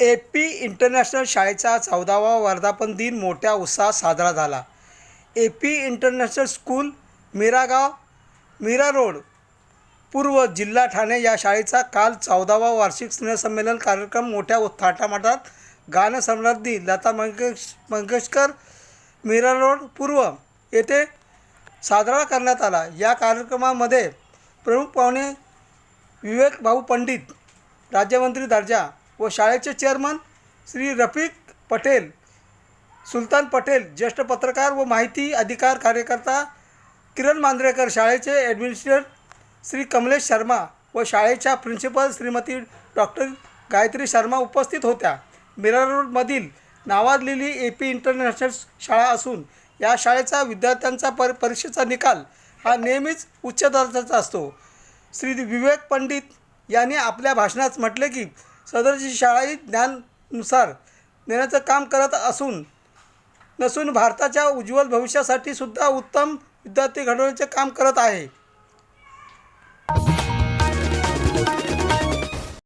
ए P international शाळेचा चौदावा वर्धापन दिन मोठ्या उत्साहात साजरा झाला. A P international school Miragaon Mira road पूर्व जिल्हा ठाणे या शाळेचा काल चौदावा वार्षिक स्नेहसंमेलन कार्यक्रम मोठ्या थाटामाटात गानसम्राज्ञी लता मंगेश मंगेशकर मीरा रोड पूर्व येथे साजरा करण्यात आला. या कार्यक्रमामध्ये प्रमुख पाहुणे विवेक भाऊ पंडित राज्यमंत्री दर्जा व शाळेचे चेअरमन श्री रफिक पटेल सुलतान पटेल ज्येष्ठ पत्रकार व माहिती अधिकार कार्यकर्ता किरण मांजरेकर शाळेचे ॲडमिनिस्ट्रेटर श्री कमलेश शर्मा व शाळेच्या प्रिन्सिपल श्रीमती डॉक्टर गायत्री शर्मा उपस्थित होत्या. मिरर रोडमधील नावाजलेली ए पी इंटरनॅशनल शाळा असून या शाळेचा विद्यार्थ्यांचा पर परीक्षेचा निकाल हा नेहमीच उच्च दर्जाचा असतो. श्री विवेक पंडित यांनी आपल्या भाषणात म्हटले की सदरची शाळा ही ज्ञाननुसार देण्याचं काम करत असून नसून भारताच्या उज्ज्वल भविष्यासाठी सुद्धा उत्तम विद्यार्थी घडवण्याचे काम करत आहे.